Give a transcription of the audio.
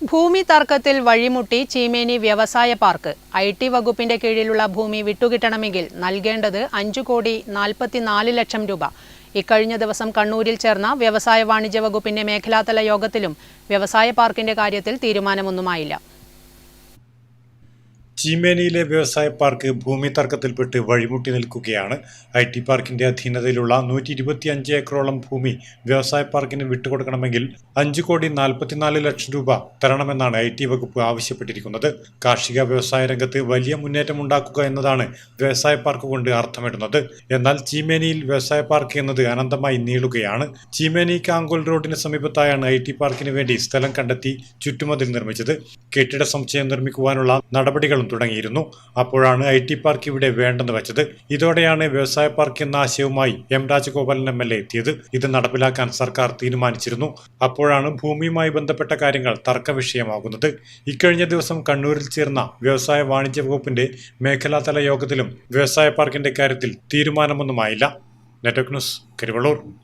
ഭൂമി തർക്കത്തിൽ വഴിമുട്ടി ചീമേനി വ്യവസായ പാർക്ക്. ഐ ടി വകുപ്പിന്റെ കീഴിലുള്ള ഭൂമി വിട്ടുകിട്ടണമെങ്കിൽ നൽകേണ്ടത് അഞ്ചു കോടി നാൽപ്പത്തിനാല് ലക്ഷം രൂപ. ഇക്കഴിഞ്ഞ ദിവസം കണ്ണൂരിൽ ചേർന്ന വ്യവസായ വാണിജ്യ വകുപ്പിന്റെ മേഖലാതല യോഗത്തിലും വ്യവസായ പാർക്കിന്റെ കാര്യത്തിൽ തീരുമാനമൊന്നുമായില്ല. ചീമേനിയിലെ വ്യവസായ പാർക്ക് ഭൂമി തർക്കത്തിൽപ്പെട്ട് വഴിമുട്ടി നിൽക്കുകയാണ്. ഐ ടി പാർക്കിന്റെ അധീനതയിലുള്ള നൂറ്റി ഇരുപത്തി അഞ്ച് ഏക്കറോളം ഭൂമി വ്യവസായ പാർക്കിന് വിട്ടുകൊടുക്കണമെങ്കിൽ അഞ്ചു കോടി നാൽപ്പത്തിനാല് ലക്ഷം രൂപ തരണമെന്നാണ് ഐ ടി വകുപ്പ് ആവശ്യപ്പെട്ടിരിക്കുന്നത്. കാർഷിക വ്യവസായ രംഗത്ത് വലിയ മുന്നേറ്റം ഉണ്ടാക്കുക എന്നതാണ് വ്യവസായ പാർക്ക് കൊണ്ട് അർത്ഥമിടുന്നത്. എന്നാൽ ചീമേനിയിൽ വ്യവസായ പാർക്ക് എന്നത് അനന്തമായി നീളുകയാണ്. ചീമേനി കാങ്കോൽ റോഡിന് സമീപത്തായാണ് ഐ ടി പാർക്കിന് വേണ്ടി സ്ഥലം കണ്ടെത്തി ചുറ്റുമതിൽ നിർമ്മിച്ചത്. കെട്ടിട സമുച്ചയം നിർമ്മിക്കുവാനുള്ള നടപടികളും തുടങ്ങിയിരുന്നു. അപ്പോഴാണ് ഐ ടി പാർക്ക് ഇവിടെ വേണ്ടെന്ന് വെച്ചത്. ഇതോടെയാണ് വ്യവസായ പാർക്ക് എന്ന ആശയവുമായി M Rajagopalan M L A എത്തിയത്. ഇത് നടപ്പിലാക്കാൻ സർക്കാർ തീരുമാനിച്ചിരുന്നു. അപ്പോഴാണ് ഭൂമിയുമായി ബന്ധപ്പെട്ട കാര്യങ്ങൾ തർക്ക വിഷയമാകുന്നത് ഇക്കഴിഞ്ഞ ദിവസം കണ്ണൂരിൽ ചേർന്ന വ്യവസായ വാണിജ്യ വകുപ്പിന്റെ മേഖലാതല യോഗത്തിലും വ്യവസായ പാർക്കിന്റെ കാര്യത്തിൽ തീരുമാനമൊന്നുമായില്ല. Network news Karivellur.